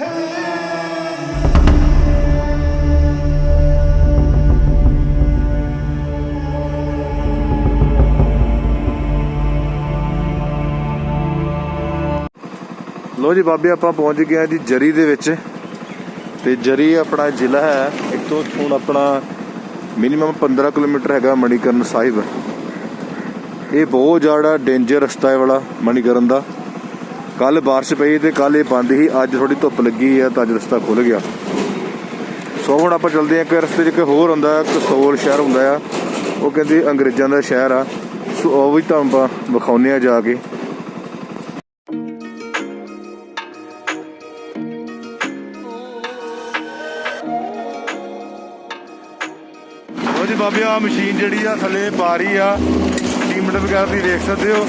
ਲੋ ਜੀ ਬਾਬੇ, ਆਪਾਂ ਪਹੁੰਚ ਗਏ ਆ ਜੀ ਜਰੀ ਦੇ ਵਿੱਚ। ਤੇ ਜਰੀ ਆਪਣਾ ਜ਼ਿਲ੍ਹਾ ਹੈ ਇੱਥੋਂ ਹੁਣ ਆਪਣਾ ਮਿਨੀਮਮ 15 ਕਿਲੋਮੀਟਰ ਹੈਗਾ ਮਣੀਕਰਨ ਸਾਹਿਬ। ਇਹ ਬਹੁਤ ਜ਼ਿਆਦਾ ਡੇਂਜਰ ਰਸਤਾ ਹੈ ਵਾਲਾ ਮਣੀਕਰਨ ਦਾ। ਕੱਲ ਬਾਰਿਸ਼ ਪਈ ਤੇ ਕੱਲ ਇਹ ਬੰਦ ਸੀ, ਅੱਜ ਥੋੜੀ ਧੁੱਪ ਲੱਗੀ ਆ ਤਾਂ ਅੱਜ ਰਸਤਾ ਖੁੱਲ ਗਿਆ। ਸੋ ਹੁਣ ਆਪਾਂ ਚੱਲਦੇ ਆ ਇੱਕ ਰਸਤੇ 'ਚ, ਇੱਕ ਹੋਰ ਹੁੰਦਾ ਕਸੋਲ ਸ਼ਹਿਰ ਹੁੰਦਾ ਆ। ਉਹ ਕਹਿੰਦੇ ਅੰਗਰੇਜ਼ਾਂ ਦਾ ਸ਼ਹਿਰ ਆ। ਸੋ ਉਹ ਵੀ ਤੁਹਾਨੂੰ ਆਪਾਂ ਵਿਖਾਉਂਦੇ ਆ ਜਾ ਕੇ। ਉਹ ਬਾਬੇ ਆ ਮਸ਼ੀਨ ਜਿਹੜੀ ਆ, ਥੱਲੇ ਪਾ ਰਹੀ ਆ। ਸੀਮੈਂਟ ਵਗੈਰਾ ਦੀ ਦੇਖ ਸਕਦੇ ਹੋ।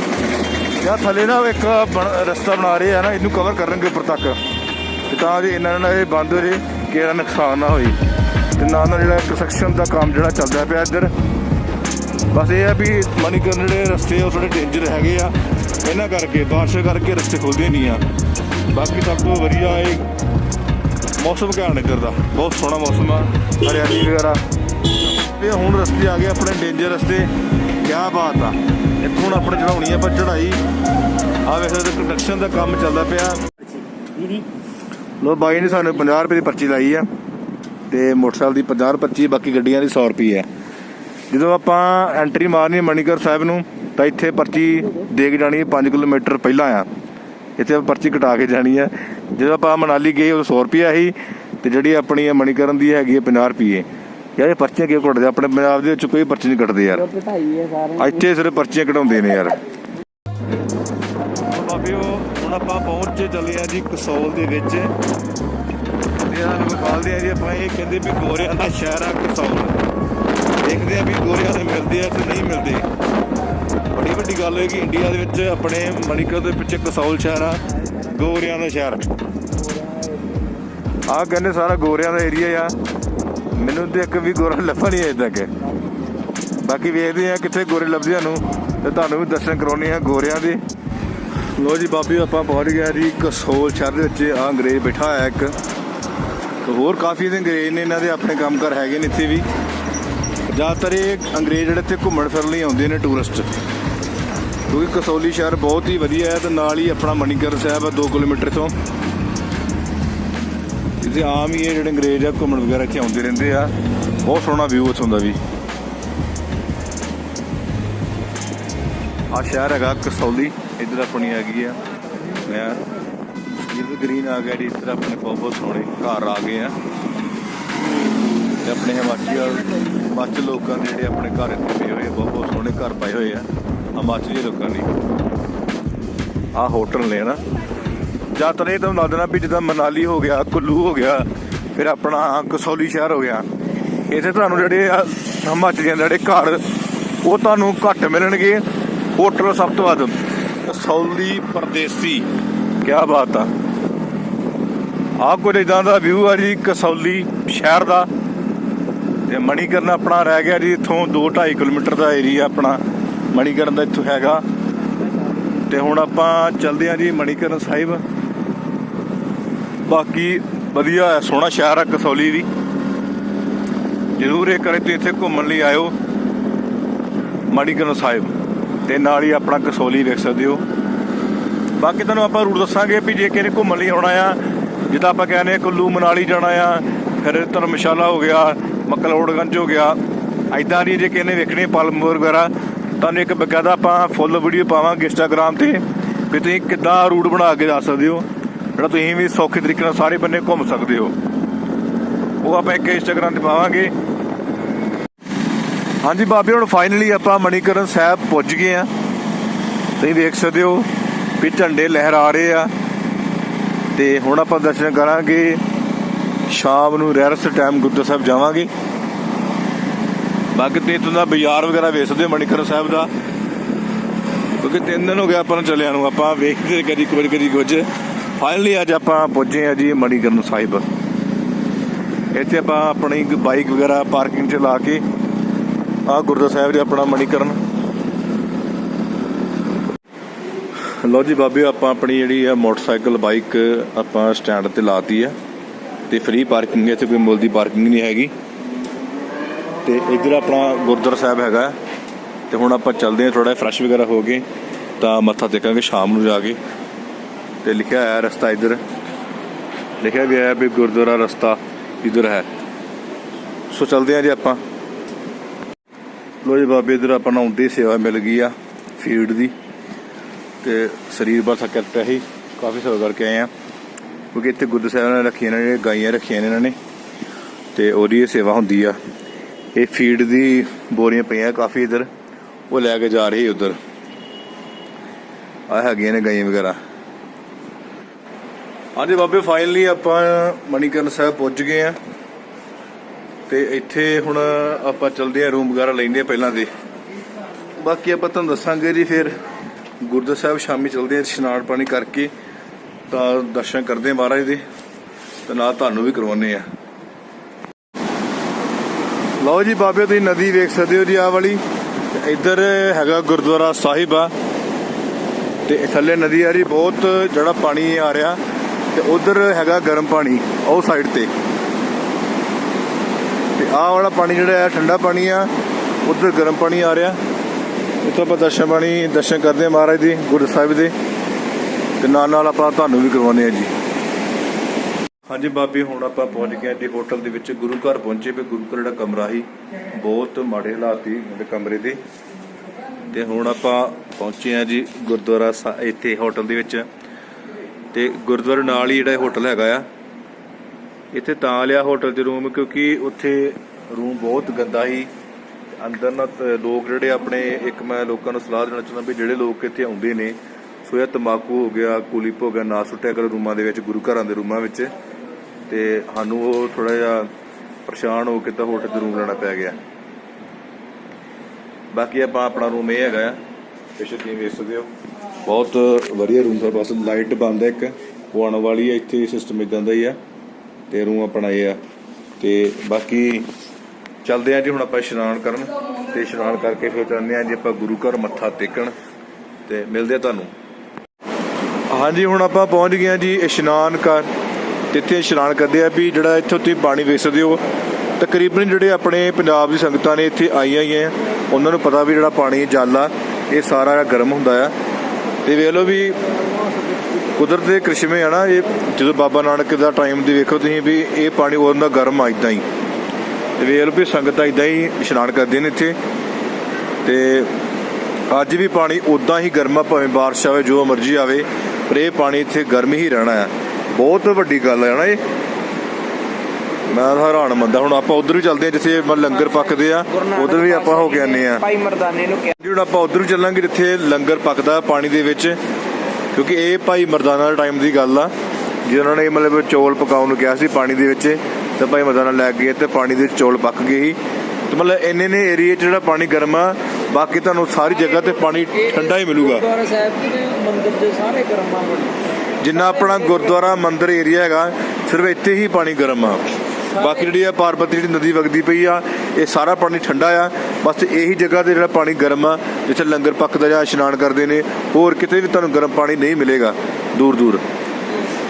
ਯਾ ਥੱਲੇ ਨਾ ਇੱਕ ਬਣ- ਰਸਤਾ ਬਣਾ ਰਹੇ ਆ ਨਾ, ਇਹਨੂੰ ਕਵਰ ਕਰਨਗੇ ਉੱਪਰ ਤੱਕ। ਤੇ ਤਾਂ ਜੇ ਇਹਨਾਂ ਨਾਲ ਇਹ ਬੰਦ ਹੋ ਜੇ, ਕਿ ਇਹਦਾ ਨੁਕਸਾਨ ਨਾ ਹੋਏ। ਤੇ ਨਾਲ ਨਾਲ ਜਿਹੜਾ ਕੰਸਟਰਕਸ਼ਨ ਦਾ ਕੰਮ ਜਿਹੜਾ ਚੱਲਦਾ ਪਿਆ ਇੱਧਰ, ਬਸ ਇਹ ਆ ਵੀ ਮਨੀਕਰਨ ਜਿਹੜੇ ਰਸਤੇ ਆ, ਉਹ ਥੋੜੇ ਡੇਂਜਰ ਹੈਗੇ ਆ। ਇਹਨਾਂ ਕਰਕੇ, ਬਾਰਿਸ਼ ਕਰਕੇ ਰਸਤੇ ਖੁੱਲਦੇ ਨਹੀਂ ਆ। ਬਾਕੀ ਸਭ ਤੋਂ ਵਧੀਆ ਇਹ ਮੌਸਮ ਘੈਂਟ ਇੱਧਰ ਦਾ। ਬਹੁਤ ਸੋਹਣਾ ਮੌਸਮ ਆ, ਹਰਿਆਲੀ ਵਗੈਰਾ। ਇਹ ਹੁਣ ਰਸਤੇ ਆ ਗਏ ਆਪਣੇ ਡੇਂਜਰ ਰਸਤੇ। ਕਿਆ ਬਾਤ ਆ। ਇੱਥੋਂ ਹੁਣ ਆਪਣੇ ਚੜਾਉਣੀ ਆ ਆਪਾਂ ਚੜਾਈ ਆ ਵੇਖੋ ਤੇ ਕੰਸਟਰਕਸ਼ਨ ਦਾ ਕੰਮ ਚੱਲਦਾ ਪਿਆ। ਲੋ ਬਾਈ ਨੇ ਸਾਨੂੰ 50 ਰੁਪਏ ਦੀ ਪਰਚੀ ਲਾਈ ਆ, ਤੇ ਮੋਟਰਸਾਈਕਲ ਦੀ 50 25 ਬਾਕੀ ਗੱਡੀਆਂ ਦੀ 100 ਰੁਪਏ ਆ। ਜਦੋਂ ਆਪਾਂ ਐਂਟਰੀ ਮਾਰਨੀ ਮਣੀਕਰ ਸਾਹਿਬ ਨੂੰ, ਤਾਂ ਇੱਥੇ ਪਰਚੀ ਦੇ ਕੇ ਜਾਣੀ ਹੈ 5 ਕਿਲੋਮੀਟਰ ਪਹਿਲਾਂ ਆ। ਇੱਥੇ ਆਪਾਂ ਪਰਚੀ ਕਟਾ ਕੇ ਜਾਣੀ ਹੈ ਜਦੋਂ ਆਪਾਂ ਮਨਾਲੀ ਗਏ ਉਹ 100 ਰੁਪਏ ਸੀ ਤੇ ਜਿਹੜੀ ਆਪਣੀ ਇਹ ਮਣੀਕਰਨ ਦੀ ਹੈਗੀ ਹੈ 50 ਰੁਪਏ। ਯਾਰ ਇਹ ਪਰਚੀਆਂ ਕਿਉਂ ਕੱਟਦੇ ਆਪਣੇ ਪੰਜਾਬ ਦੇ ਵਿੱਚ ਕੋਈ ਪਰਚੀ ਨਹੀਂ ਕੱਟਦੇ ਯਾਰ। ਪਟਾਈ ਹੈ ਸਾਰੇ ਇੱਥੇ ਸਿਰਫ ਪਰਚੀਆਂ ਕਢਾਉਂਦੇ ਨੇ ਯਾਰ। ਬਾਬਿਓ ਹੁਣ ਆਪਾਂ ਪਹੁੰਚ ਚੱਲੇ ਆ ਜੀ ਕਸੌਲ ਦੇ ਵਿੱਚ। ਤੇ ਆ ਵਿਖਾਲਦੇ ਆ ਜੀ ਆਪਾਂ, ਇਹ ਕਹਿੰਦੇ ਵੀ ਗੋਰਿਆਂ ਦਾ ਸ਼ਹਿਰ ਆ ਕਸੌਲ। ਦੇਖਦੇ ਆ ਵੀ ਗੋਰਿਆਂ ਦੇ ਮਿਲਦੇ ਆ ਕਿ ਨਹੀਂ ਮਿਲਦੇ। ਬੜੀ ਵੱਡੀ ਗੱਲ ਹੈ ਕਿ ਇੰਡੀਆ ਦੇ ਵਿੱਚ ਆਪਣੇ ਮਣੀਕਰ ਦੇ ਪਿੱਛੇ ਕਸੌਲ ਸ਼ਹਿਰ ਆ, ਗੋਰਿਆਂ ਦਾ ਸ਼ਹਿਰ। ਆ ਕਹਿੰਦੇ ਸਾਰਾ ਗੋਰਿਆਂ ਦਾ ਏਰੀਆ ਆ। ਮੈਨੂੰ ਤੇ ਇੱਕ ਵੀ ਗੋਰਾ ਲੱਭਾ ਨਹੀਂ ਅਜੇ ਤੱਕ। ਬਾਕੀ ਵੇਖਦੇ ਆ ਕਿੱਥੇ ਗੋਰੇ ਲੱਭਦੇ ਸਾਨੂੰ ਤੇ ਤੁਹਾਨੂੰ ਵੀ ਦਰਸ਼ਨ ਕਰਾਉਣੇ ਆ ਗੋਰਿਆਂ ਦੇ। ਲੋ ਜੀ ਬਾਬੀ, ਆਪਾਂ ਪਹੁੰਚ ਗਿਆ ਜੀ ਕਸੋਲ ਸ਼ਹਿਰ ਦੇ ਵਿੱਚ ਆ ਅੰਗਰੇਜ਼ ਬੈਠਾ ਹੋਇਆ ਇੱਕ। ਤੇ ਹੋਰ ਕਾਫੀ ਦੇ ਅੰਗਰੇਜ਼ ਨੇ, ਇਹਨਾਂ ਦੇ ਆਪਣੇ ਕੰਮ ਕਰ ਹੈਗੇ ਨੇ ਇੱਥੇ ਵੀ। ਜ਼ਿਆਦਾਤਰ ਇਹ ਅੰਗਰੇਜ਼ ਜਿਹੜੇ ਇੱਥੇ ਘੁੰਮਣ ਫਿਰਨ ਲਈ ਆਉਂਦੇ ਨੇ ਟੂਰਿਸਟ ਕਿਉਂਕਿ ਕਸੌਲੀ ਸ਼ਹਿਰ ਬਹੁਤ ਹੀ ਵਧੀਆ ਹੈ ਤੇ ਨਾਲ ਹੀ ਆਪਣਾ ਮਣੀਕਰ ਸਾਹਿਬ ਹੈ 2 ਕਿਲੋਮੀਟਰ ਤੋਂ। ਇੱਥੇ ਆਮ ਹੀ ਇਹ ਜਿਹੜੇ ਅੰਗਰੇਜ਼ ਆ, ਘੁੰਮਣ ਵਗੈਰਾ ਇੱਥੇ ਆਉਂਦੇ ਰਹਿੰਦੇ ਆ। ਬਹੁਤ ਸੋਹਣਾ ਵਿਊ ਇੱਥੋਂ ਦਾ ਵੀ। ਆ ਸ਼ਹਿਰ ਹੈਗਾ ਕਸੌਲੀ, ਇੱਧਰ ਆਪਣੀ ਹੈਗੀ ਆ। ਮੈਂ ਇਹ ਗ੍ਰੀਨ ਆ ਗਿਆ ਜੀ, ਇੱਧਰ ਆਪਣੇ ਬਹੁਤ ਬਹੁਤ ਸੋਹਣੇ ਘਰ ਆ ਗਏ ਆ। ਤੇ ਆਪਣੇ ਹਿਮਾਚਲ ਹਿਮਾਚਲ ਲੋਕਾਂ ਦੇ ਜਿਹੜੇ ਆਪਣੇ ਘਰ ਇੱਥੇ ਪਏ ਹੋਏ ਬਹੁਤ ਬਹੁਤ ਸੋਹਣੇ ਘਰ ਪਾਏ ਹੋਏ ਆ। ਹਿਮਾਚਲੀ ਲੋਕਾਂ ਨੇ ਆ ਹੋਟਲ ਨੇ ਨਾ ਜਾਂ ਤਾਂ ਇਹ ਤੁਹਾਨੂੰ ਦੱਸ ਦੇਣਾ ਵੀ ਜਿੱਦਾਂ ਮਨਾਲੀ ਹੋ ਗਿਆ, ਕੁੱਲੂ ਹੋ ਗਿਆ, ਫਿਰ ਆਪਣਾ ਕਸੌਲੀ ਸ਼ਹਿਰ ਹੋ ਗਿਆ। ਇੱਥੇ ਤੁਹਾਨੂੰ ਜਿਹੜੇ ਆ ਹਿਮਾਚਲੀਆਂ ਦੇ ਜਿਹੜੇ ਘਰ ਉਹ ਤੁਹਾਨੂੰ ਘੱਟ ਮਿਲਣਗੇ। ਹੋਟਲ ਸਭ ਤੋਂ ਵੱਧ। ਕਸੌਲੀ ਪਰਦੇਸੀ ਕੀ ਬਾਤ ਆ। ਆ ਕੁਝ ਇਦਾਂ ਦਾ ਵਿਊ ਆ ਜੀ, ਕਸੌਲੀ ਸ਼ਹਿਰ ਦਾ। ਤੇ ਮਣੀਕਰਨ ਆਪਣਾ ਰਹਿ ਗਿਆ ਜੀ, ਇੱਥੋਂ 2.5 ਕਿਲੋਮੀਟਰ ਦਾ ਏਰੀਆ ਆਪਣਾ ਮਣੀਕਰਨ ਦਾ ਇੱਥੋਂ ਹੈਗਾ। ਤੇ ਹੁਣ ਆਪਾਂ ਚੱਲਦੇ ਆ ਜੀ ਮਣੀਕਰਨ ਸਾਹਿਬ। ਬਾਕੀ ਵਧੀਆ ਹੈ, ਸੋਹਣਾ ਸ਼ਹਿਰ ਹੈ ਕਸੌਲੀ ਵੀ। ਜ਼ਰੂਰ ਇੱਕ ਵਾਰੀ ਤੁਸੀਂ ਇੱਥੇ ਘੁੰਮਣ ਲਈ ਆਇਓ ਮਣੀਕਰਨ ਸਾਹਿਬ ਤੇ ਨਾਲ ਹੀ ਆਪਣਾ ਕਸੌਲੀ ਵੇਖ ਸਕਦੇ ਹੋ। ਬਾਕੀ ਤੁਹਾਨੂੰ ਆਪਾਂ ਰੂਟ ਦੱਸਾਂਗੇ ਵੀ ਜੇ ਕਿਸੇ ਨੇ ਘੁੰਮਣ ਲਈ ਆਉਣਾ ਆ, ਜਿੱਦਾਂ ਆਪਾਂ ਕਹਿੰਦੇ ਆ ਕੁੱਲੂ ਮਨਾਲੀ ਜਾਣਾ ਆ, ਫਿਰ ਧਰਮਸ਼ਾਲਾ ਹੋ ਗਿਆ, ਮਕਲੋੜਗੰਜ ਹੋ ਗਿਆ। ਐਦਾਂ ਦੀ ਜੇ ਕਿਸੇ ਨੇ ਵੇਖਣੀ ਪਲਮਪੁਰ ਵਗੈਰਾ, ਤੁਹਾਨੂੰ ਇੱਕ ਬਕਾਇਦਾ ਆਪਾਂ ਫੁੱਲ ਵੀਡੀਓ ਪਾਵਾਂਗੇ ਇੰਸਟਾਗ੍ਰam ਤੇ, ਵੀ ਤੁਸੀਂ ਕਿੱਦਾਂ ਰੂਟ ਬਣਾ ਕੇ ਜਾ ਸਕਦੇ ਹੋ। ਜਿਹੜਾ ਤੁਸੀਂ ਵੀ ਸੌਖੇ ਤਰੀਕੇ ਨਾਲ ਸਾਰੇ ਬੰਨੇ ਘੁੰਮ ਸਕਦੇ ਹੋ। ਉਹ ਆਪਾਂ ਇੱਕ ਇੰਸਟਾਗ੍ਰam ਤੇ ਪਾਵਾਂਗੇ। ਹਾਂਜੀ ਬਾਬੇ, ਹੁਣ ਫਾਈਨਲੀ ਆਪਾਂ ਮਣੀਕਰਨ ਸਾਹਿਬ ਪਹੁੰਚ ਗਏ ਆ ਤੁਸੀਂ ਦੇਖ ਸਕਦੇ ਹੋ ਵੀ ਝੰਡੇ ਲਹਿਰਾ ਰਹੇ ਆ। ਤੇ ਹੁਣ ਆਪਾਂ ਦਰਸ਼ਨ ਕਰਾਂਗੇ। ਸ਼ਾਮ ਨੂੰ ਰਹਿਰਸ ਟਾਈਮ ਗੁਰਦੁਆਰਾ ਸਾਹਿਬ ਜਾਵਾਂਗੇ। ਬਾਕੀ ਤੇ ਇੱਥੋਂ ਦਾ ਬਾਜ਼ਾਰ ਵਗੈਰਾ ਵੇਖ ਸਕਦੇ ਹੋ ਮਣੀਕਰਨ ਸਾਹਿਬ ਦਾ। ਕਿਉਂਕਿ ਤਿੰਨ ਦਿਨ ਹੋ ਗਿਆ ਆਪਾਂ ਨੂੰ ਚੱਲਿਆ ਨੂੰ। ਆਪਾਂ ਵੇਖਦੇ ਕਦੀ ਕੁਝ ਕਦੀ ਕੁਝ। ਫਾਈਨਲੀ ਅੱਜ ਆਪਾਂ ਪਹੁੰਚੇ ਆ ਜੀ ਮਣੀਕਰਨ ਸਾਹਿਬ। ਇੱਥੇ ਆਪਾਂ ਆਪਣੀ ਬਾਈਕ ਵਗੈਰਾ ਪਾਰਕਿੰਗ 'ਚ ਲਾ ਕੇ ਆ ਗੁਰਦੁਆਰਾ ਸਾਹਿਬ ਦੇ ਆਪਣਾ ਮਣੀਕਰਨ ਲੋ ਜੀ ਬਾਬੇ ਆਪਾਂ ਆਪਣੀ ਜਿਹੜੀ ਆ ਮੋਟਰਸਾਈਕਲ ਬਾਈਕ ਆਪਾਂ ਸਟੈਂਡ ਤੇ ਲਾਤੀ ਆ। ਤੇ ਫ੍ਰੀ ਪਾਰਕਿੰਗ ਹੈ, ਇੱਥੇ ਕੋਈ ਮੁੱਲ ਦੀ ਪਾਰਕਿੰਗ ਨਹੀਂ ਹੈਗੀ। ਤੇ ਇੱਧਰ ਆਪਣਾ ਗੁਰਦੁਆਰਾ ਸਾਹਿਬ ਹੈਗਾ। ਤੇ ਹੁਣ ਆਪਾਂ ਚੱਲਦੇ ਹਾਂ ਥੋੜਾ ਫਰੈਸ਼ ਵਗੈਰਾ ਹੋ ਕੇ, ਤਾਂ ਮੱਥਾ ਟੇਕਾਂਗੇ ਸ਼ਾਮ ਨੂੰ ਜਾ ਕੇ। ਤੇ ਲਿਖਿਆ ਹੋਇਆ ਰਸਤਾ ਇੱਧਰ। ਲਿਖਿਆ ਵੀ ਹੈ ਵੀ ਗੁਰਦੁਆਰਾ ਰਸਤਾ ਇੱਧਰ ਹੈ। ਸੋ ਚਲਦੇ ਹਾਂ ਜੀ ਆਪਾਂ। ਲੋ ਜੀ ਬਾਬੇ, ਇੱਧਰ ਆਪਾਂ ਨੂੰ ਆਉਂਦੀ ਸੇਵਾ ਮਿਲ ਗਈ ਆ ਫੀਡ ਦੀ। ਤੇ ਸਰੀਰ ਬੜਾ ਥੱਕਿਆ ਪਿਆ ਸੀ, ਕਾਫੀ ਸੇਵਾ ਕਰਕੇ ਆਏ ਆ। ਕਿਉਂਕਿ ਇੱਥੇ ਗੁਰਦੁਆਰਾ ਸਾਹਿਬ ਨੇ ਰੱਖੀਆਂ ਨੇ ਜਿਹੜੀਆਂ ਗਾਈਆਂ ਰੱਖੀਆਂ ਨੇ ਇਹਨਾਂ ਨੇ। ਤੇ ਉਹਦੀ ਇਹ ਸੇਵਾ ਹੁੰਦੀ ਆ। ਇਹ ਫੀਡ ਦੀ ਬੋਰੀਆਂ ਪਈਆਂ ਕਾਫੀ ਇੱਧਰ। ਉਹ ਲੈ ਕੇ ਜਾ ਰਹੀ ਉਧਰ। ਆ ਹੈਗੀਆਂ ਨੇ ਗਾਈਆਂ ਵਗੈਰਾ। ਹਾਂਜੀ ਬਾਬੇ ਫਾਈਨਲੀ ਆਪਾਂ ਮਣੀਕਰਨ ਸਾਹਿਬ ਪਹੁੰਚ ਗਏ ਆ ਤੇ ਇੱਥੇ ਹੁਣ ਆਪਾਂ ਚਲਦੇ ਆ ਰੂਮ ਵਗੈਰਾ ਲੈਂਦੇ ਆ ਪਹਿਲਾਂ ਦੇ। ਬਾਕੀ ਆਪਾਂ ਤੁਹਾਨੂੰ ਦੱਸਾਂਗੇ ਜੀ ਫਿਰ, ਗੁਰਦੁਆਰਾ ਸਾਹਿਬ ਸ਼ਾਮੀ ਚਲਦੇ ਆ ਇਸ਼ਨਾਨ ਪਾਣੀ ਕਰਕੇ। ਤਾਂ ਦਰਸ਼ਨ ਕਰਦੇ ਆ ਮਹਾਰਾਜ ਦੇ, ਤੇ ਨਾਲ ਤੁਹਾਨੂੰ ਵੀ ਕਰਵਾਉਨੇ ਆ ਲਓ ਜੀ ਬਾਬੇ, ਤੁਸੀਂ ਨਦੀ ਵੇਖ ਸਕਦੇ ਹੋ ਜੀ ਆ ਵਾਲੀ। ਤੇ ਇੱਧਰ ਹੈਗਾ ਗੁਰਦੁਆਰਾ ਸਾਹਿਬ ਆ। ਤੇ ਥੱਲੇ ਨਦੀ ਆ ਰਹੀ, ਬਹੁਤ ਜਿਹੜਾ ਪਾਣੀ ਆ ਰਿਹਾ। ਤੇ ਉਧਰ ਹੈਗਾ ਗਰਮ ਪਾਣੀ, ਉਹ ਸਾਈਡ ਤੇ। ਤੇ ਆਹ ਵਾਲਾ ਪਾਣੀ ਜਿਹੜਾ ਹੈ, ਠੰਡਾ ਪਾਣੀ ਆ, ਉਧਰ ਗਰਮ ਪਾਣੀ ਆ ਰਿਹਾ। ਇੱਥੋਂ ਆਪਾਂ ਦਰਸ਼ਨ ਪਾਣੀ ਦਰਸ਼ਨ ਕਰਦੇ ਆ ਮਹਾਰਾਜ ਦੀ ਗੁਰੂ ਸਾਹਿਬ ਦੇ। ਤੇ ਨਾਲ ਨਾਲ ਆਪਾਂ ਤੁਹਾਨੂੰ ਵੀ ਕਰਵਾਉਂਦੇ ਆ ਜੀ। ਹਾਂਜੀ ਬਾਬੀ, ਹੁਣ ਆਪਾਂ ਪਹੁੰਚ ਗਏ ਜੀ ਹੋਟਲ ਦੇ ਵਿੱਚ। ਗੁਰੂ ਘਰ ਪਹੁੰਚੇ ਵੀ ਗੁਰੂ ਘਰ ਜਿਹੜਾ ਕਮਰਾ ਸੀ, ਬਹੁਤ ਮਾੜੇ ਹਾਲਾਤ ਸੀ ਉਹਦੇ ਕਮਰੇ ਦੇ। ਤੇ ਹੁਣ ਆਪਾਂ ਪਹੁੰਚੇ ਆ ਜੀ ਗੁਰਦੁਆਰਾ ਸਾ- ਇੱਥੇ ਹੋਟਲ ਦੇ ਵਿੱਚ। ਤੇ ਗੁਰਦੁਆਰੇ ਨਾਲ ਹੀ ਜਿਹੜਾ ਹੋਟਲ ਹੈਗਾ ਆ। ਇੱਥੇ ਤਾਂ ਲਿਆ ਹੋਟਲ 'ਚ ਰੂਮ ਕਿਉਂਕਿ ਉੱਥੇ ਰੂਮ ਬਹੁਤ ਗੰਦਾ ਸੀ। ਅੰਦਰ ਨਾ ਲੋਕ ਜਿਹੜੇ ਆਪਣੇ, ਇੱਕ ਮੈਂ ਲੋਕਾਂ ਨੂੰ ਸਲਾਹ ਦੇਣਾ ਚਾਹੁੰਦਾ ਵੀ ਜਿਹੜੇ ਲੋਕ ਇੱਥੇ ਆਉਂਦੇ ਨੇ, ਸੋ ਇਹ ਤਮਾਕੂ ਹੋ ਗਿਆ ਕੁਲੀਪ ਹੋ ਗਿਆ, ਨਾ ਸੁੱਟਿਆ ਕਰੋ ਰੂਮਾਂ ਦੇ ਵਿੱਚ, ਗੁਰੂ ਘਰਾਂ ਦੇ ਰੂਮਾਂ ਵਿੱਚ। ਤੇ ਸਾਨੂੰ ਉਹ ਥੋੜਾ ਜਿਹਾ ਪਰੇਸ਼ਾਨ ਹੋ ਕੇ ਤਾਂ ਹੋਟਲ 'ਚ ਰੂਮ ਲੈਣਾ ਪੈ ਗਿਆ। ਬਾਕੀ ਆਪਾਂ ਆਪਣਾ ਰੂਮ ਇਹ ਹੈਗਾ ਆ। ਪਿੱਛੇ ਤੁਸੀਂ ਵੇਖ ਸਕਦੇ ਹੋ। ਬਹੁਤ ਵਧੀਆ ਰੂਮ ਦਾ ਬਸ ਲਾਈਟ ਬੰਦ ਹੈ ਇੱਕ। ਉਹ ਆਉਣ ਵਾਲੀ ਹੈ, ਇੱਥੇ ਸਿਸਟਮ ਇਦਾਂ ਦਾ ਹੀ ਆ। ਤੇ ਰੂਮ ਆਪਣਾ ਇਹ ਆ। ਤੇ ਬਾਕੀ ਚੱਲਦੇ ਆ ਜੀ, ਹੁਣ ਆਪਾਂ ਇਸ਼ਨਾਨ ਕਰਨ। ਤੇ ਇਸ਼ਨਾਨ ਕਰਕੇ ਫਿਰ ਚੱਲਦੇ ਆ ਜੀ, ਆਪਾਂ ਗੁਰੂ ਘਰ ਮੱਥਾ ਟੇਕਣ। ਤੇ ਮਿਲਦੇ ਆ ਤੁਹਾਨੂੰ। ਹਾਂਜੀ, ਹੁਣ ਆਪਾਂ ਪਹੁੰਚ ਗਏ ਆ ਜੀ ਇਸ਼ਨਾਨ ਕਰ। ਤੇ ਇੱਥੇ ਇਸ਼ਨਾਨ ਕਰਦੇ ਆ ਵੀ ਜਿਹੜਾ ਇੱਥੇ ਤੁਸੀਂ ਪਾਣੀ ਵੇਖ ਸਕਦੇ ਹੋ। ਤਕਰੀਬਨ ਜਿਹੜੇ ਆਪਣੇ ਪੰਜਾਬ ਦੀ ਸੰਗਤਾਂ ਨੇ ਇੱਥੇ ਆਈਆਂ ਹੀ ਆ। ਉਹਨਾਂ ਨੂੰ ਪਤਾ ਵੀ ਜਿਹੜਾ ਪਾਣੀ ਜਲ ਆ ਇਹ ਸਾਰਾ ਗਰਮ ਹੁੰਦਾ ਆ। ਤੇ ਵੇਖ ਲਓ ਵੀ ਕੁਦਰਤ ਦੇ ਕ੍ਰਿਸ਼ਮੇ ਆ ਨਾ, ਇਹ ਜਦੋਂ ਬਾਬਾ ਨਾਨਕ ਦਾ ਟਾਈਮ ਦੀ ਵੇਖੋ ਤੁਸੀਂ ਵੀ ਇਹ ਪਾਣੀ ਉਦੋਂ ਦਾ ਗਰਮ ਆ ਇਦਾਂ ਹੀ। ਤੇ ਵੇਖ ਲਓ ਵੀ ਸੰਗਤਾਂ ਇਦਾਂ ਹੀ ਇਸ਼ਨਾਨ ਕਰਦੀਆਂ ਨੇ ਇੱਥੇ। ਤੇ ਅੱਜ ਵੀ ਪਾਣੀ ਉਦਾਂ ਹੀ ਗਰਮ ਆ, ਭਾਵੇਂ ਬਾਰਿਸ਼ ਆਵੇ, ਜੋ ਮਰਜ਼ੀ ਆਵੇ, ਪਰ ਇਹ ਪਾਣੀ ਇੱਥੇ ਗਰਮ ਹੀ ਰਹਿਣਾ ਹੈ ਬਹੁਤ ਵੱਡੀ ਗੱਲ ਹੈ ਨਾ ਇਹ। ਮੈਂ ਤਾਂ ਹੈਰਾਨ ਮੰਦਾ ਹੁਣ ਆਪਾਂ ਉਧਰ ਵੀ ਚੱਲਦੇ ਹਾਂ ਜਿੱਥੇ ਮ- ਲੰਗਰ ਪੱਕਦੇ ਆ ਉਧਰ ਵੀ ਆਪਾਂ ਹੋ ਕੇ ਆਨੇ ਆ ਭਾਈ ਮਰਦਾਨੇ ਨੂੰ ਕਿਹਾ। ਹੁਣ ਆਪਾਂ ਉਧਰ ਵੀ ਚੱਲਾਂਗੇ ਜਿੱਥੇ ਲੰਗਰ ਪੱਕਦਾ ਪਾਣੀ ਦੇ ਵਿੱਚ ਕਿਉਂਕਿ ਇਹ ਭਾਈ ਮਰਦਾਨਾ ਦੇ ਟਾਈਮ ਦੀ ਗੱਲ ਆ ਜਿਹਨਾਂ ਨੇ ਮਤਲਬ ਚੌਲ ਪਕਾਉਣ ਨੂੰ ਕਿਹਾ ਸੀ ਪਾਣੀ ਦੇ ਵਿੱਚ ਤੇ ਭਾਈ ਮਰਦਾਨਾ ਲੈ ਗਏ ਤੇ ਪਾਣੀ ਦੇ ਵਿੱਚ ਚੌਲ ਪੱਕ ਗਏ ਸੀ। ਤੇ ਮਤਲਬ ਇੰਨੇ ਨੇ ਏਰੀਏ 'ਚ ਜਿਹੜਾ ਪਾਣੀ ਗਰਮ ਆ ਬਾਕੀ ਤੁਹਾਨੂੰ ਸਾਰੀ ਜਗ੍ਹਾ ਤੇ ਪਾਣੀ ਠੰਡਾ ਹੀ ਮਿਲੂਗਾ। ਗੁਰਦੁਆਰਾ ਸਾਹਿਬ ਜੀ ਦੇ ਮੰਦਿਰ ਦੇ ਸਾਰੇ ਕਰਮਾਂ ਵਾਲੇ। ਜਿੰਨਾ ਆਪਣਾ ਗੁਰਦੁਆਰਾ ਮੰਦਿਰ ਏਰੀਆ ਹੈਗਾ ਸਿਰਫ ਇੱਥੇ ਹੀ ਪਾਣੀ ਗਰਮ ਆ। ਬਾਕੀ ਜਿਹੜੀ ਆ ਪਾਰਬਤੀ ਜਿਹੜੀ ਨਦੀ ਵਗਦੀ ਪਈ ਆ, ਇਹ ਸਾਰਾ ਪਾਣੀ ਠੰਡਾ ਆ। ਬਸ ਇਹੀ ਜਗ੍ਹਾ ਤੇ ਜਿਹੜਾ ਪਾਣੀ ਗਰਮ ਆ, ਜਿੱਥੇ ਲੰਗਰ ਪੱਕਦਾ ਜਾਂ ਇਸ਼ਨਾਨ ਕਰਦੇ ਨੇ, ਹੋਰ ਕਿਤੇ ਵੀ ਤੁਹਾਨੂੰ ਗਰਮ ਪਾਣੀ ਨਹੀਂ ਮਿਲੇਗਾ ਦੂਰ ਦੂਰ।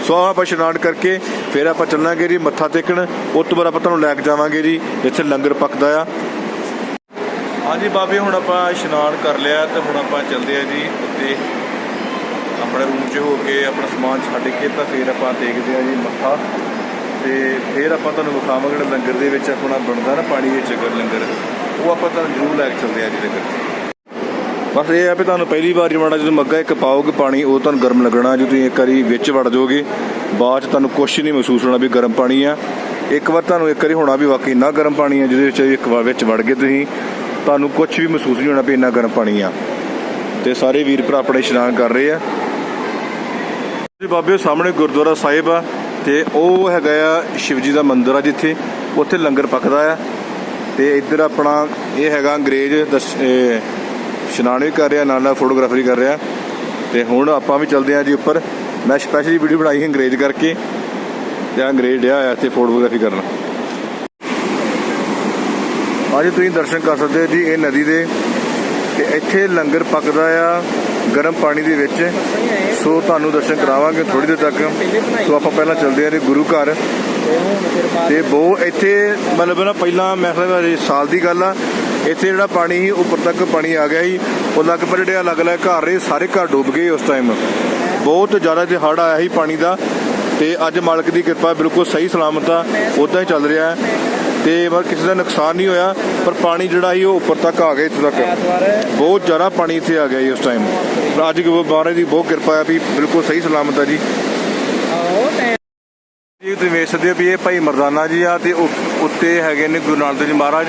ਸੋ ਆਪਾਂ ਇਸ਼ਨਾਨ ਕਰਕੇ ਫਿਰ ਆਪਾਂ ਚੱਲਾਂਗੇ ਜੀ, ਮੱਥਾ ਟੇਕਣ। ਉਸ ਤੋਂ ਬਾਅਦ ਆਪਾਂ ਤੁਹਾਨੂੰ ਲੈ ਕੇ ਜਾਵਾਂਗੇ ਜੀ, ਜਿੱਥੇ ਲੰਗਰ ਪੱਕਦਾ ਆ। ਹਾਂਜੀ ਬਾਬੇ, ਹੁਣ ਆਪਾਂ ਇਸ਼ਨਾਨ ਕਰ ਲਿਆ ਤੇ ਹੁਣ ਆਪਾਂ ਚੱਲਦੇ ਆ ਜੀ ਉੱਤੇ। ਆਪਣੇ ਰੂਮ 'ਚ ਹੋ ਕੇ ਆਪਣਾ ਸਮਾਨ ਛੱਡ ਕੇ ਤਾਂ ਫਿਰ ਆਪਾਂ ਦੇਖਦੇ ਆ ਜੀ ਮੱਥਾ। ਤੇ ਫਿਰ ਆਪਾਂ ਤੁਹਾਨੂੰ ਵਿਖਾਵਾਂਗੇ ਜਿਹੜਾ ਲੰਗਰ ਦੇ ਵਿੱਚ ਆਪਣਾ ਬਣਦਾ ਨਾ ਪਾਣੀ ਵਿੱਚ ਅਗਰ ਲੰਗਰ, ਉਹ ਆਪਾਂ ਤੁਹਾਨੂੰ ਜ਼ਰੂਰ ਲੈ ਕੇ ਚੱਲਦੇ ਆ ਜੀ ਲੰਗਰ। ਬਸ ਇਹ ਆ ਵੀ ਤੁਹਾਨੂੰ ਪਹਿਲੀ ਵਾਰ ਜਮਾਣਾ ਜਦੋਂ ਮੱਗਾ ਇੱਕ ਪਾਓਗੇ ਪਾਣੀ, ਉਹ ਤੁਹਾਨੂੰ ਗਰਮ ਲੱਗਣਾ ਜੇ ਤੁਸੀਂ ਇੱਕ ਵਾਰੀ ਵਿੱਚ ਵੜ ਜਾਓਗੇ, ਬਾਅਦ 'ਚ ਤੁਹਾਨੂੰ ਕੁਛ ਨਹੀਂ ਮਹਿਸੂਸ ਹੋਣਾ ਵੀ ਗਰਮ ਪਾਣੀ ਆ। ਇੱਕ ਵਾਰ ਤੁਹਾਨੂੰ ਇੱਕ ਵਾਰੀ ਹੋਣਾ ਵੀ ਵਾਕਈ ਇੰਨਾ ਗਰਮ ਪਾਣੀ ਆ, ਜਿਹਦੇ ਵਿੱਚ ਇੱਕ ਵਾਰ ਵਿੱਚ ਵੜ ਗਏ ਤੁਸੀਂ, ਤੁਹਾਨੂੰ ਕੁਝ ਵੀ ਮਹਿਸੂਸ ਨਹੀਂ ਹੋਣਾ ਵੀ ਇੰਨਾ ਗਰਮ ਪਾਣੀ ਆ। ਤੇ ਸਾਰੇ ਵੀਰ ਭਰਾ ਆਪਣੇ ਇਸ਼ਨਾਨ ਕਰ ਰਹੇ ਆ। ਜੀ ਬਾਬੇ, ਸਾਹਮਣੇ ਗੁਰਦੁਆਰਾ ਸਾਹਿਬ ਆ। ਤੇ ਉਹ ਹੈਗਾ ਆ ਸ਼ਿਵਜੀ ਦਾ ਮੰਦਿਰ ਆ ਜਿੱਥੇ ਉੱਥੇ ਲੰਗਰ ਪੱਕਦਾ ਆ। ਤੇ ਇੱਧਰ ਆਪਣਾ ਇਹ ਹੈਗਾ ਅੰਗਰੇਜ਼ ਦਸ- ਇਸ਼ਨਾਨ ਵੀ ਕਰ ਰਿਹਾ ਨਾਲ ਨਾਲ ਫੋਟੋਗ੍ਰਾਫਰੀ ਕਰ ਰਿਹਾ। ਤੇ ਹੁਣ ਆਪਾਂ ਵੀ ਚੱਲਦੇ ਆ ਜੀ ਉੱਪਰ। ਮੈਂ ਸਪੈਸ਼ਲੀ ਵੀਡੀਓ ਬਣਾਈ ਹੈ ਅੰਗਰੇਜ਼ ਕਰਕੇ। ਤੇ ਅੰਗਰੇਜ਼ ਡਿਆ ਹੋਇਆ ਇੱਥੇ ਫੋਟੋਗ੍ਰਾਫੀ ਕਰਨ। ਅੱਜ ਤੁਸੀਂ ਦਰਸ਼ਨ ਕਰ ਸਕਦੇ ਹੋ ਜੀ, ਇਹ ਨਦੀ ਦੇ। ਤੇ ਇੱਥੇ ਲੰਗਰ ਪੱਕਦਾ ਆ। ਗਰਮ ਪਾਣੀ ਦੇ ਵਿੱਚ। ਸੋ ਤੁਹਾਨੂੰ ਦਰਸ਼ਨ ਕਰਾਵਾਂਗੇ ਥੋੜੀ ਦੇਰ ਤੱਕ। ਸੋ ਆਪਾਂ ਪਹਿਲਾਂ ਚੱਲਦੇ ਹਾਂ ਜੀ ਗੁਰੂ ਘਰ। ਤੇ ਹੁਣ ਬਹੁਤ ਇੱਥੇ ਮਤਲਬ ਨਾ ਪਹਿਲਾਂ ਮੈਂ ਖਿਆਲ ਸਾਲ ਦੀ ਗੱਲ ਆ। ਇੱਥੇ ਜਿਹੜਾ ਪਾਣੀ ਸੀ, ਉੱਪਰ ਤੱਕ ਪਾਣੀ ਆ ਗਿਆ ਸੀ। ਉਹ ਲਗਭਗ ਜਿਹੜੇ ਅਲੱਗ-ਅਲੱਗ ਘਰ ਰਹੇ, ਸਾਰੇ ਘਰ ਡੁੱਬ ਗਏ ਉਸ ਟਾਈਮ ਬਹੁਤ ਜ਼ਿਆਦਾ ਤੇ ਹੜ ਆਇਆ ਸੀ ਪਾਣੀ ਦਾ। ਤੇ ਅੱਜ ਮਾਲਕ ਦੀ ਕਿਰਪਾ, ਬਿਲਕੁਲ ਸਹੀ ਸਲਾਮਤ ਆ। ਉਦਾਂ ਹੀ ਚੱਲ ਰਿਹਾ। ਹੈ ਤੇ ਮਤਲਬ ਕਿਸੇ ਦਾ ਨੁਕਸਾਨ ਨਹੀਂ ਹੋਇਆ, ਪਰ ਪਾਣੀ ਜਿਹੜਾ ਸੀ ਉਹ ਉੱਪਰ ਤੱਕ ਆ ਗਿਆ ਇੱਥੇ ਤੱਕ। ਬਹੁਤ ਜ਼ਿਆਦਾ ਪਾਣੀ ਇੱਥੇ ਆ ਗਿਆ ਜੀ ਉਸ ਟਾਈਮ ਪਰ ਅੱਜ ਮਹਾਰਾਜ ਦੀ ਬਹੁਤ ਕਿਰਪਾ ਆ ਵੀ ਬਿਲਕੁਲ ਸਹੀ ਸਲਾਮਤ ਆ ਜੀ। ਜੀ, ਤੁਸੀਂ ਵੇਖ ਸਕਦੇ ਹੋ ਵੀ ਇਹ ਭਾਈ ਮਰਦਾਨਾ ਜੀ ਆ ਤੇ ਉੱਤੇ ਹੈਗੇ ਨੇ ਗੁਰੂ ਨਾਨਕ ਦੇਵ ਜੀ ਮਹਾਰਾਜ।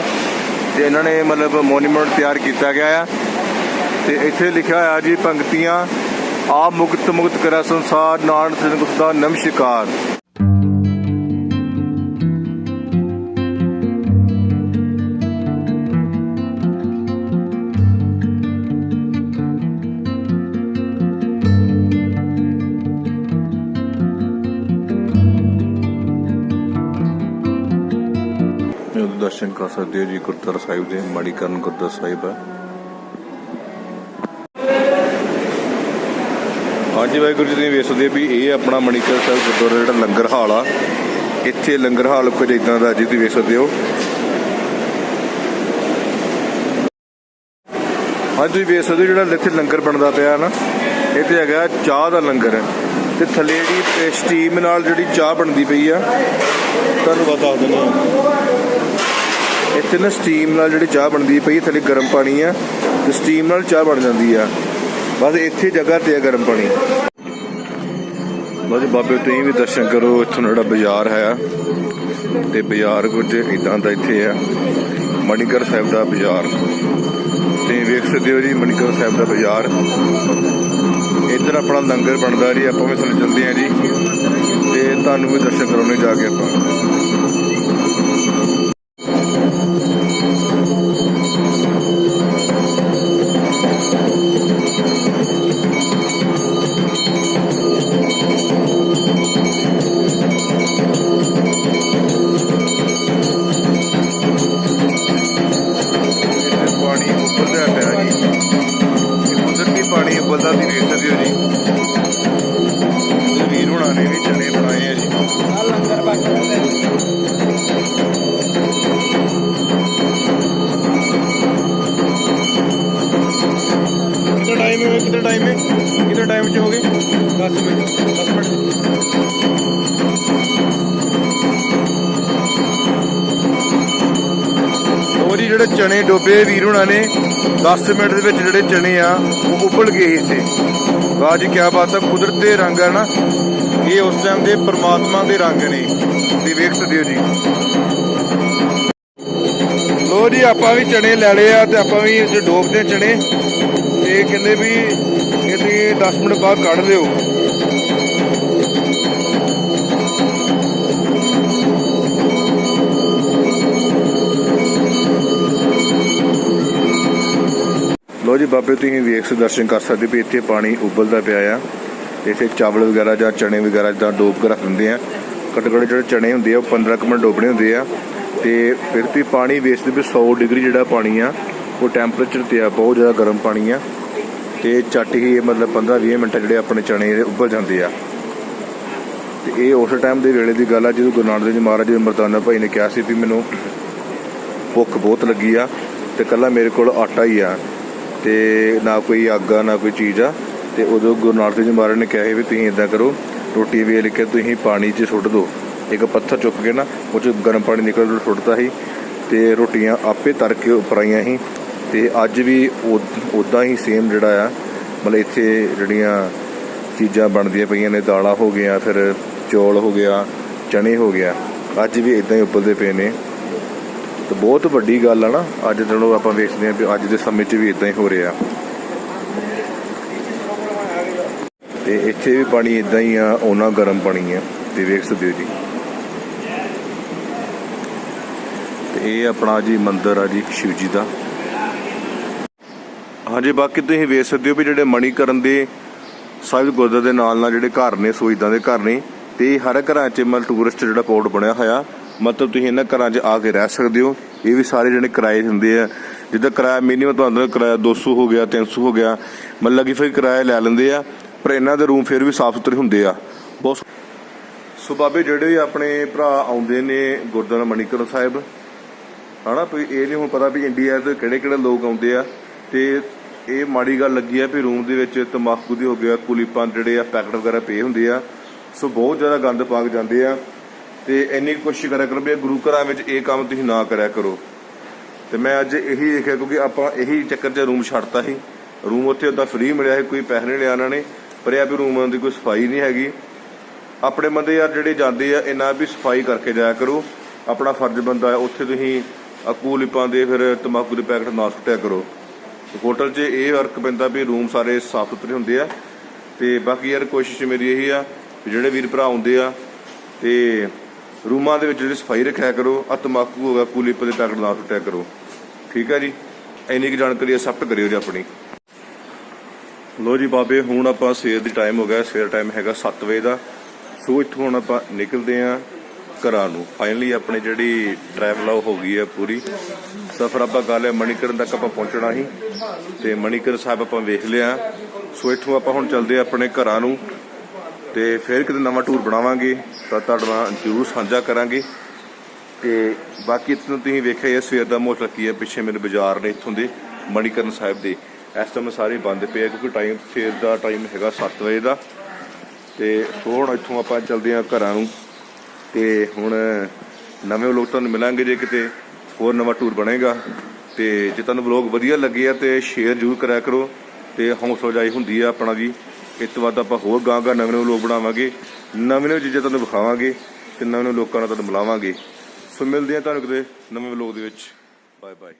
ਤੇ ਇਹਨਾਂ ਨੇ ਮਤਲਬ ਮੋਨੂਮੈਂਟ ਤਿਆਰ ਕੀਤਾ ਗਿਆ ਆ। ਤੇ ਇੱਥੇ ਲਿਖਿਆ ਹੋਇਆ ਜੀ, ਪੰਕਤੀਆਂ ਆ ਮੁਕਤ ਮੁਕਤ ਕਰਾ ਸੰਸਾਰ, ਨਾਨਕ ਸਿੰਘ ਦਾ ਨਮਸਕਾਰ ਦਰਸ਼ਨ ਕਰ ਸਕਦੇ ਹੋ ਜੀ, ਗੁਰਦੁਆਰਾ ਸਾਹਿਬ ਦੇ, ਮੜੀਕਰਨ ਗੁਰਦੁਆਰਾ ਸਾਹਿਬ ਹੈ। ਹਾਂਜੀ ਵਾਹਿਗੁਰੂ ਜੀ, ਤੁਸੀਂ ਵੇਖ ਸਕਦੇ ਹੋ ਵੀ ਇਹ ਆਪਣਾ ਮਣੀਕਰਨ ਸਾਹਿਬ ਗੁਰਦੁਆਰਾ, ਜਿਹੜਾ ਲੰਗਰ ਹਾਲ ਆ, ਇੱਥੇ ਲੰਗਰ ਹਾਲ ਕੁਝ ਇਦਾਂ ਦਾ ਜੀ, ਤੁਸੀਂ ਵੇਖ ਸਕਦੇ ਹੋ। ਹਾਂਜੀ, ਤੁਸੀਂ ਵੇਖ ਸਕਦੇ ਜਿਹੜਾ ਇੱਥੇ ਲੰਗਰ ਬਣਦਾ ਪਿਆ ਨਾ, ਇੱਥੇ ਹੈਗਾ ਚਾਹ ਦਾ ਲੰਗਰ। ਤੇ ਥੱਲੇ ਜਿਹੜੀ ਸਟੀਮ ਨਾਲ ਜਿਹੜੀ ਚਾਹ ਬਣਦੀ ਪਈ ਆ, ਤੁਹਾਨੂੰ ਬਤਾ ਦਿੰਦੇ ਆ ਇੱਥੇ ਨਾ ਸਟੀਮ ਨਾਲ ਜਿਹੜੀ ਚਾਹ ਬਣਦੀ ਪਈ ਥੱਲੇ ਗਰਮ ਪਾਣੀ ਆ ਤੇ ਸਟੀਮ ਨਾਲ ਚਾਹ ਬਣ ਜਾਂਦੀ ਆ। ਬਸ ਇੱਥੇ ਜਗ੍ਹਾ ਤੇ ਆ ਗਰਮ ਪਾਣੀ। ਬਸ ਬਾਬੇ ਤੁਸੀਂ ਵੀ ਦਰਸ਼ਨ ਕਰੋ, ਇੱਥੋਂ ਜਿਹੜਾ ਬਾਜ਼ਾਰ ਹੈ ਤੇ ਬਾਜ਼ਾਰ ਕੁਝ ਇਦਾਂ ਦਾ ਇੱਥੇ ਆ ਮਣੀਕਰ ਸਾਹਿਬ ਦਾ ਬਾਜ਼ਾਰ। ਤੇ ਵੇਖ ਸਕਦੇ ਹੋ ਜੀ ਮਣੀਕਰ ਸਾਹਿਬ ਦਾ ਬਾਜ਼ਾਰ। ਇੱਧਰ ਆਪਣਾ ਲੰਗਰ ਬਣਦਾ ਜੀ, ਆਪਾਂ ਵੀ ਤੁਹਾਨੂੰ ਚੱਲਦੇ ਆ ਜੀ, ਤੇ ਤੁਹਾਨੂੰ ਵੀ ਦਰਸ਼ਨ ਕਰਾਉਣੇ ਜਾ ਕੇ ਆਪਾਂ। ਟਾਈਮ ਹੈ ਕਿੰਨਾ ਟਾਈਮ ਹੈ ਕਿੰਨਾ ਟਾਈਮ ਚ ਹੋ ਗਏ? 10 ਮਿੰਟ 10 ਮਿੰਟ। ਉਹ ਜਿਹੜੇ ਚਨੇ ਡੋਬੇ ਵੀਰ ਹੁਣਾਂ ਨੇ 10 ਮਿੰਟ ਦੇ ਵਿੱਚ ਜਿਹੜੇ ਚਨੇ ਆ, ਉਹ ਉਬਲ ਗਏ ਸੀ ਵਾਹ ਜੀ ਕੀ ਬਾਤ ਹੈ ਕੁਦਰਤ ਦੇ ਰੰਗ ਆ ਨਾ। ਇਹ ਉਸ ਟਾਈਮ ਦੇ ਪ੍ਰਮਾਤਮਾ ਦੇ ਰੰਗ ਨੇ। ਤੁਸੀਂ ਵੇਖ ਸਕਦੇ ਹੋ ਜੀ। ਲੋ ਜੀ, ਆਪਾਂ ਵੀ ਚਣੇ ਲੈ ਲਏ ਆ ਤੇ ਆਪਾਂ ਵੀ ਇਹ 'ਚ ਡੋਬਦੇ ਚਨੇ। ਤੇ ਕਹਿੰਦੇ ਵੀ ਇਹ 10 ਮਿੰਟ ਬਾਅਦ ਕੱਢ ਦਿਓ। ਲੋ ਜੀ, ਬਾਬੇ ਤੁਸੀਂ ਵੇਖ ਸਕਦੇ ਦਰਸ਼ਨ ਕਰ ਸਕਦੇ ਵੀ ਇੱਥੇ ਪਾਣੀ ਉਬਲਦਾ ਪਿਆ ਆ। ਇੱਥੇ ਚਾਵਲ ਵਗੈਰਾ ਜਾਂ ਚਣੇ ਵਗੈਰਾ ਜਿੱਦਾਂ ਡੋਬ ਕੇ ਰੱਖ ਦਿੰਦੇ ਆ। ਘੱਟੋ ਘੱਟ ਜਿਹੜੇ ਚਣੇ ਹੁੰਦੇ ਆ, ਉਹ 15 ਕੁ ਮਿੰਟ ਡੋਬਣੇ ਹੁੰਦੇ ਆ। ਤੇ ਫਿਰ ਤੁਸੀਂ ਪਾਣੀ ਵੇਚਦੇ ਵੀ 100 ਡਿਗਰੀ ਜਿਹੜਾ ਪਾਣੀ ਆ, ਉਹ ਟੈਂਪਰੇਚਰ ਤੇ ਆ, ਬਹੁਤ ਜ਼ਿਆਦਾ ਗਰਮ ਪਾਣੀ ਆ। ਤੇ ਝੱਟ ਹੀ ਇਹ ਮਤਲਬ 15-20 ਮਿੰਟ ਜਿਹੜੇ ਆਪਣੇ ਚਣੇ ਜਿਹੜੇ ਉੱਬਲ ਜਾਂਦੇ ਆ। ਤੇ ਇਹ ਉਸ ਟਾਈਮ ਦੇ ਵੇਲੇ ਦੀ ਗੱਲ ਆ, ਜਦੋਂ ਗੁਰੂ ਨਾਨਕ ਦੇਵ ਜੀ ਮਹਾਰਾਜ ਜੀ ਮਰਦਾਨਾ ਭਾਈ ਨੇ ਕਿਹਾ ਸੀ ਵੀ ਮੈਨੂੰ ਭੁੱਖ ਬਹੁਤ ਲੱਗੀ ਆ ਤੇ ਕੱਲਾ ਮੇਰੇ ਕੋਲ ਆਟਾ ਹੀ ਆ ਤੇ ਨਾ ਕੋਈ ਅੱਗ ਆ, ਨਾ ਕੋਈ ਚੀਜ਼ ਆ। ਤੇ ਉਦੋਂ ਗੁਰੂ ਨਾਨਕ ਦੇਵ ਜੀ ਮਹਾਰਾਜ ਨੇ ਕਿਹਾ ਸੀ ਵੀ ਤੁਸੀਂ ਇਦਾਂ ਕਰੋ, ਰੋਟੀ ਵੇਲ ਕੇ ਤੁਸੀਂ ਪਾਣੀ 'ਚ ਸੁੱਟ ਦਿਓ। ਇੱਕ ਪੱਥਰ ਚੁੱਕ ਕੇ ਨਾ, ਉਹ 'ਚ ਗਰਮ ਪਾਣੀ ਨਿਕਲ ਸੁੱਟਦਾ ਸੀ ਤੇ ਰੋਟੀਆਂ ਆਪੇ ਤਰ ਕੇ ਉੱਪਰ ਆਈਆਂ ਸੀ। ਤੇ ਅੱਜ ਵੀ ਉਦਾਂ ਹੀ ਸੇਮ ਜਿਹੜਾ ਆ, ਮਤਲਬ ਇੱਥੇ ਜਿਹੜੀਆਂ ਚੀਜ਼ਾਂ ਬਣਦੀਆਂ ਪਈਆਂ ਨੇ, ਦਾਲਾਂ ਹੋ ਗਈਆਂ, ਫਿਰ ਚੌਲ ਹੋ ਗਿਆ ਚਣੇ ਹੋ ਗਿਆ, ਅੱਜ ਵੀ ਇਦਾਂ ਹੀ ਉੱਬਲਦੇ ਪਏ ਨੇ। ਤੇ ਬਹੁਤ ਵੱਡੀ ਗੱਲ ਆ ਨਾ, ਅੱਜ ਜਦੋਂ ਆਪਾਂ ਵੇਖਦੇ ਹਾਂ ਵੀ ਅੱਜ ਦੇ ਸਮੇਂ 'ਚ ਵੀ ਇਦਾਂ ਹੀ ਹੋ ਰਿਹਾ। ਤੇ ਇੱਥੇ ਵੀ ਪਾਣੀ ਇਦਾਂ ਹੀ ਆ ਉਹਨਾਂ ਗਰਮ ਪਾਣੀ ਆ ਤੇ ਵੇਖ ਸਕਦੇ ਹੋ ਜੀ। ਤੇ ਇਹ ਆਪਣਾ ਜੀ ਮੰਦਿਰ ਆ ਜੀ ਸ਼ਿਵ ਜੀ ਦਾ। ਹਾਂਜੀ, ਬਾਕੀ ਤੁਸੀਂ ਵੇਖ ਸਕਦੇ ਹੋ ਵੀ ਜਿਹੜੇ ਮਣੀਕਰਨ ਦੇ ਸਾਹਿਬ ਗੁਰਦੁਆਰੇ ਦੇ ਨਾਲ ਨਾਲ ਜਿਹੜੇ ਘਰ ਨੇ, ਸੋ ਇਦਾਂ ਦੇ ਘਰ ਨੇ। ਤੇ ਹਰ ਘਰਾਂ 'ਚ ਮਤਲਬ ਟੂਰਿਸਟ ਜਿਹੜਾ ਪੋਰਟ ਬਣਿਆ ਹੋਇਆ, ਮਤਲਬ ਤੁਸੀਂ ਇਹਨਾਂ ਘਰਾਂ 'ਚ ਆ ਕੇ ਰਹਿ ਸਕਦੇ ਹੋ। ਇਹ ਵੀ ਸਾਰੇ ਜਿਹੜੇ ਕਿਰਾਏ ਹੁੰਦੇ ਆ, ਜਿੱਦਾਂ ਕਿਰਾਇਆ ਮਿਨੀਮਮ ਤੁਹਾਨੂੰ ਕਿਰਾਇਆ 200 ਹੋ ਗਿਆ 300 ਹੋ ਗਿਆ, ਮਤਲਬ ਕਿ ਫਿਰ ਕਿਰਾਇਆ ਲੈ ਲੈਂਦੇ ਆ, ਪਰ ਇਹਨਾਂ ਦੇ ਰੂਮ ਫਿਰ ਵੀ ਸਾਫ਼ ਸੁਥਰੇ ਹੁੰਦੇ ਆ। ਬਹੁਤ ਸੋ ਬਾਬੇ, ਜਿਹੜੇ ਆਪਣੇ ਭਰਾ ਆਉਂਦੇ ਨੇ ਗੁਰਦੁਆਰਾ ਮਣੀਕਰਨ ਸਾਹਿਬ, ਹਨਾ, ਵੀ ਇਹ ਨਹੀਂ ਹੁਣ ਪਤਾ ਵੀ ਇੰਡੀਆ ਦੇ ਕਿਹੜੇ ਕਿਹੜੇ ਲੋਕ ਆਉਂਦੇ ਆ, ਤੇ ਇਹ ਮਾੜੀ ਗੱਲ ਲੱਗੀ ਆ ਵੀ ਰੂਮ ਦੇ ਵਿੱਚ ਤੰਬਾਕੂ ਦੇ ਹੋ ਗਿਆ ਕੁਲੀਪਾਂ ਜਿਹੜੇ ਆ, ਪੈਕਟ ਵਗੈਰਾ ਪਏ ਹੁੰਦੇ ਆ। ਸੋ ਬਹੁਤ ਜ਼ਿਆਦਾ ਗੰਦ ਪਾ ਕੇ ਜਾਂਦੇ ਆ। ਤੇ ਇੰਨੀ ਕੋਸ਼ਿਸ਼ ਕਰਿਆ ਕਰੋ ਵੀ ਗੁਰੂ ਘਰਾਂ ਵਿੱਚ ਇਹ ਕੰਮ ਤੁਸੀਂ ਨਾ ਕਰਿਆ ਕਰੋ। ਤੇ ਮੈਂ ਅੱਜ ਇਹੀ ਦੇਖਿਆ ਕਿਉਂਕਿ ਆਪਾਂ ਇਹੀ ਚੱਕਰ 'ਚ ਰੂਮ ਛੱਡਤਾ ਸੀ। ਰੂਮ ਉੱਥੇ ਉਦਾਂ ਫ੍ਰੀ ਮਿਲਿਆ ਸੀ, ਕੋਈ ਪੈਸੇ ਨਹੀਂ ਲਿਆ ਉਹਨਾਂ ਨੇ। ਪਰ ਇਹ ਆ ਵੀ ਰੂਮਾਂ ਦੀ ਕੋਈ ਸਫ਼ਾਈ ਨਹੀਂ ਹੈਗੀ। ਆਪਣੇ ਬੰਦੇ ਯਾਰ ਜਿਹੜੇ ਜਾਂਦੇ ਆ ਇਹਨਾਂ ਵੀ ਸਫ਼ਾਈ ਕਰਕੇ ਜਾਇਆ ਕਰੋ। ਆਪਣਾ ਫਰਜ਼ ਬੰਦਾ ਹੈ, ਉੱਥੇ ਤੁਸੀਂ ਅਕੂਲ ਦੇ ਫਿਰ ਤੰਬਾਕੂ ਦੇ ਪੈਕਟ ਨਾ ਸੁੱਟਿਆ ਕਰੋ। ਹੋਟਲ 'ਚ ਇਹ ਫ਼ਰਕ ਪੈਂਦਾ ਵੀ ਰੂਮ ਸਾਰੇ ਸਾਫ਼ ਸੁਥਰੇ ਹੁੰਦੇ ਆ ਤੇ ਬਾਕੀ ਯਾਰ ਕੋਸ਼ਿਸ਼ ਮੇਰੀ ਇਹੀ ਆ ਵੀ ਜਿਹੜੇ ਵੀਰ ਭਰਾ ਆਉਂਦੇ ਆ ਤੇ ਰੂਮਾਂ ਦੇ ਵਿੱਚ ਜਿਹੜੀ ਸਫ਼ਾਈ ਰੱਖਿਆ ਕਰੋ ਆ ਤੰਬਾਕੂ ਹੋਗਾ ਕੂਲਿਪ ਦੇ ਪੈਕਟ ਨਾ ਸੁੱਟਿਆ ਕਰੋ। ਠੀਕ ਹੈ ਜੀ? ਇੰਨੀ ਕੁ ਜਾਣਕਾਰੀ ਅਸੈਪਟ ਕਰਿਓ ਜੀ ਆਪਣੀ। ਲੋ ਜੀ ਬਾਬੇ, ਹੁਣ ਆਪਾਂ ਸਵੇਰ ਦੀ ਟਾਈਮ ਹੋ ਗਿਆ, ਸਵੇਰ ਟਾਈਮ ਹੈਗਾ 7 ਵਜੇ ਦਾ। ਸੋ ਇੱਥੋਂ ਹੁਣ ਆਪਾਂ ਨਿਕਲਦੇ ਆਂ ਘਰਾਂ ਨੂੰ। ਫਾਈਨਲੀ ਆਪਣੀ ਜਿਹੜੀ ਟਰੈਵਲ ਆ ਉਹ ਹੋ ਗਈ ਹੈ ਪੂਰੀ। ਸਫ਼ਰ ਆਪਾਂ ਕਰ ਲਿਆ ਮਣੀਕਰਨ ਤੱਕ ਆਪਾਂ ਪਹੁੰਚਣਾ ਸੀ। ਤੇ ਮਣੀਕਰਨ ਸਾਹਿਬ ਆਪਾਂ ਵੇਖ ਲਿਆ। ਸੋ ਇੱਥੋਂ ਆਪਾਂ ਹੁਣ ਚੱਲਦੇ ਆਂ ਆਪਣੇ ਘਰਾਂ ਨੂੰ। ਤੇ ਫਿਰ ਕਿਤੇ ਨਵਾਂ ਟੂਰ ਬਣਾਵਾਂਗੇ, ਤਾਂ ਤੁਹਾਡੇ ਨਾਲ ਜ਼ਰੂਰ ਸਾਂਝਾ ਕਰਾਂਗੇ। ਤੇ ਬਾਕੀ ਇੱਥੋਂ ਤੁਸੀਂ ਵੇਖਿਆ ਇਹ ਸਵੇਰ ਦਾ ਮੌਸਮ ਕੀ ਹੈ, ਪਿੱਛੇ ਮੇਰੇ ਬਾਜ਼ਾਰ ਨੇ ਇੱਥੋਂ ਦੇ ਮਣੀਕਰਨ ਸਾਹਿਬ ਦੇ। ਇਸ ਟਾਈਮ ਸਾਰੇ ਬੰਦ ਪਏ ਕਿਉਂਕਿ ਟਾਈਮ ਸਵੇਰ ਦਾ ਟਾਈਮ ਹੈਗਾ 7 ਵਜੇ ਦਾ। ਤੇ ਸੋ ਇੱਥੋਂ ਆਪਾਂ ਚੱਲਦੇ ਹਾਂ ਘਰਾਂ ਨੂੰ। ਤੇ ਹੁਣ ਨਵੇਂ ਲੋਕ ਤੁਹਾਨੂੰ ਮਿਲਾਂਗੇ ਜੇ ਕਿਤੇ ਹੋਰ ਨਵਾਂ ਟੂਰ ਬਣੇਗਾ। ਤੇ ਜੇ ਤੁਹਾਨੂੰ ਵਲੌਗ ਵਧੀਆ ਲੱਗੇ ਆ ਤੇ ਸ਼ੇਅਰ ਜ਼ਰੂਰ ਕਰਿਆ ਕਰੋ। ਤੇ ਹੌਸਲਾ ਜਾਈ ਹੁੰਦੀ ਆ ਆਪਣਾ ਜੀ ਇਸ ਤੋਂ ਬਾਅਦ ਆਪਾਂ ਹੋਰ ਗਾਂ ਗਾਂ ਨਵੇਂ ਨਵੇਂ ਲੋਕ ਬਣਾਵਾਂਗੇ। ਨਵੇਂ ਨਵੇਂ ਚੀਜ਼ਾਂ ਤੁਹਾਨੂੰ ਵਿਖਾਵਾਂਗੇ ਤੇ ਨਵੇਂ ਨਵੇਂ ਲੋਕਾਂ ਨਾਲ ਤੁਹਾਨੂੰ ਮਿਲਾਵਾਂਗੇ। ਸੋ ਮਿਲਦੇ ਆ ਤੁਹਾਨੂੰ ਕਿਤੇ ਨਵੇਂ ਵਲੌਗ ਦੇ ਵਿੱਚ। Bye bye